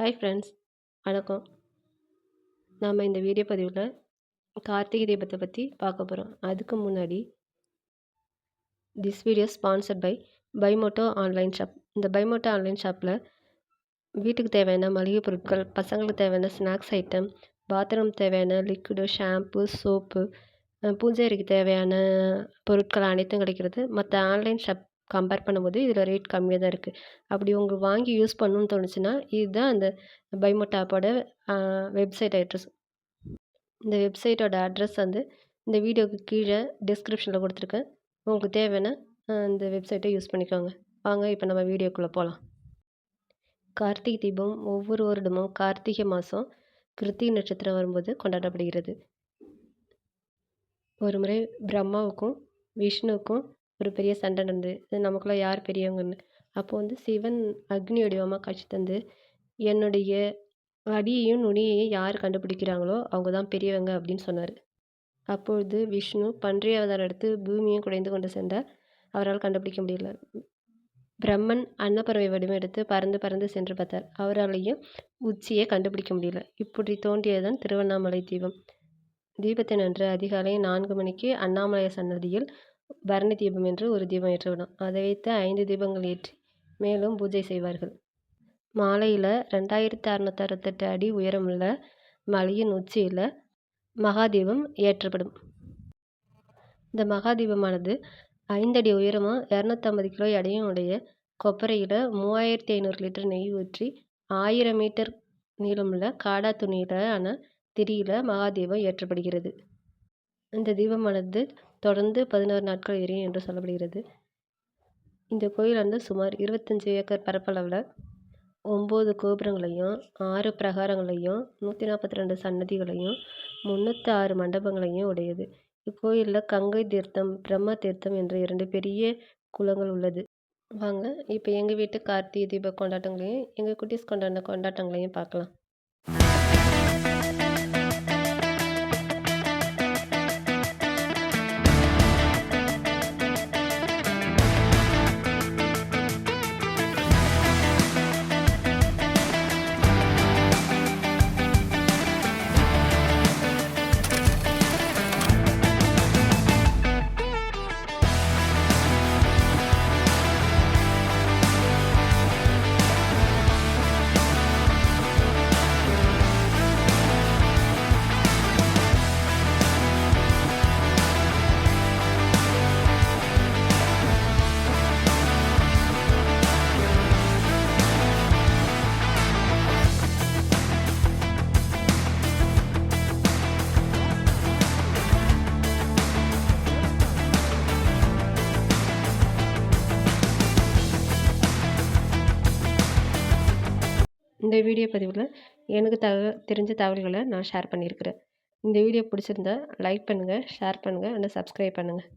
Hi friends வணக்கம். நாம் இந்த வீடியோ பதிவில் கார்த்திகை தீபத்தை பற்றி பார்க்க போகிறோம் அதுக்கு முன்னாடி திஸ் வீடியோ ஸ்பான்சர்ட் பை பைமோட்டோ ஆன்லைன் ஷாப் இந்த பைமோட்டோ ஆன்லைன் ஷாப்பில் வீட்டுக்கு தேவையான மளிகை பொருட்கள் பசங்களுக்கு தேவையான ஸ்நாக்ஸ் ஐட்டம் பாத்ரூம் தேவையான லிக்விடு ஷாம்பு சோப்பு பூஜை அறைக்கு தேவையான பொருட்கள் அனைத்தும் கிடைக்கிறது. மற்ற ஆன்லைன் ஷாப் கம்பேர் பண்ணும்போது இதில் ரேட் கம்மியாக தான் இருக்குது அப்படி உங்களுக்கு வாங்கி யூஸ் பண்ணணும்னு தோணுச்சுன்னா இதுதான் அந்த பைமோட் ஆப்போட வெப்சைட் அட்ரஸ் இந்த வெப்சைட்டோட அட்ரஸ் வந்து இந்த வீடியோவுக்கு கீழே டிஸ்கிரிப்ஷனில் கொடுத்துருக்கேன். உங்களுக்கு தேவையான இந்த வெப்சைட்டை யூஸ் பண்ணிக்கோங்க. வாங்க இப்போ நம்ம வீடியோக்குள்ளே போகலாம் கார்த்திகை தீபம் ஒவ்வொரு வருடமும் கார்த்திகை மாதம் கிருத்திகை நட்சத்திரம் வரும்போது கொண்டாடப்படுகிறது. ஒரு முறை பிரம்மாவுக்கும் விஷ்ணுவுக்கும் ஒரு பெரிய சண்டை நடந்தது நமக்குள்ளே யார் பெரியவங்கன்னு. அப்போது வந்து சிவன் அக்னி வடிவமாக காட்சி தந்து என்னுடைய அடியையும் நுனியையும் யார் கண்டுபிடிக்கிறாங்களோ அவங்க தான் பெரியவங்க அப்படின்னு சொன்னார். அப்பொழுது விஷ்ணு பன்றி அவதாரம் எடுத்து பூமியும் குடைந்து கொண்டு சென்றார். அவரால் கண்டுபிடிக்க முடியல. பிரம்மன் அன்னப்பறவை வடிவம் எடுத்து பறந்து பறந்து சென்று பார்த்தார். அவராலேயும் உச்சியை கண்டுபிடிக்க முடியல. இப்படி தோன்றியதுதான் திருவண்ணாமலை தீபம். தீபத்தின் அன்று அதிகாலை நான்கு மணிக்கு அண்ணாமலை சன்னதியில் பரணி தீபம் என்று ஒரு தீபம் ஏற்றப்படும். அதை வைத்து ஐந்து தீபங்கள் ஏற்றி மேலும் பூஜை செய்வார்கள். மாலையில் ரெண்டாயிரத்தி அறநூற்றி அறுபத்தெட்டு அடி உயரமுள்ள மலையின் உச்சியில் மகாதீபம் ஏற்றப்படும். இந்த மகாதீபமானது ஐந்தடி உயரமும் இரநூத்தம்பது கிலோ எடையும் உடைய கொப்பரையில் மூவாயிரத்தி ஐநூறு லிட்டர் நெய் ஊற்றி ஆயிரம் மீட்டர் நீளமுள்ள காடா துணியிலான திரியில் மகாதீபம் ஏற்றப்படுகிறது. இந்த தீபமானது தொடர்ந்து பதினோரு நாட்கள் எரியும் என்று சொல்லப்படுகிறது. இந்த கோயில் வந்து சுமார் இருபத்தஞ்சி ஏக்கர் பரப்பளவில் ஒம்பது கோபுரங்களையும் ஆறு பிரகாரங்களையும் நூற்றி நாற்பத்தி ரெண்டு சன்னதிகளையும் முந்நூற்றி ஆறு மண்டபங்களையும் உடையது. இக்கோயிலில் கங்கை தீர்த்தம் பிரம்ம தீர்த்தம் என்ற இரண்டு பெரிய குளங்கள் உள்ளது. வாங்க இப்போ எங்கள் வீட்டு கார்த்திகை தீப கொண்டாட்டங்களையும் எங்கள் குட்டீஸ் கொண்டாடின கொண்டாட்டங்களையும் பார்க்கலாம். இந்த வீடியோ பதிவில் எனக்கு தக தெரிஞ்ச தகவல்களை நான் ஷேர் பண்ணியிருக்கிறேன். இந்த வீடியோ பிடிச்சிருந்தா லைக் பண்ணுங்கள் ஷேர் பண்ணுங்கள் அண்ட் சப்ஸ்கிரைப் பண்ணுங்கள்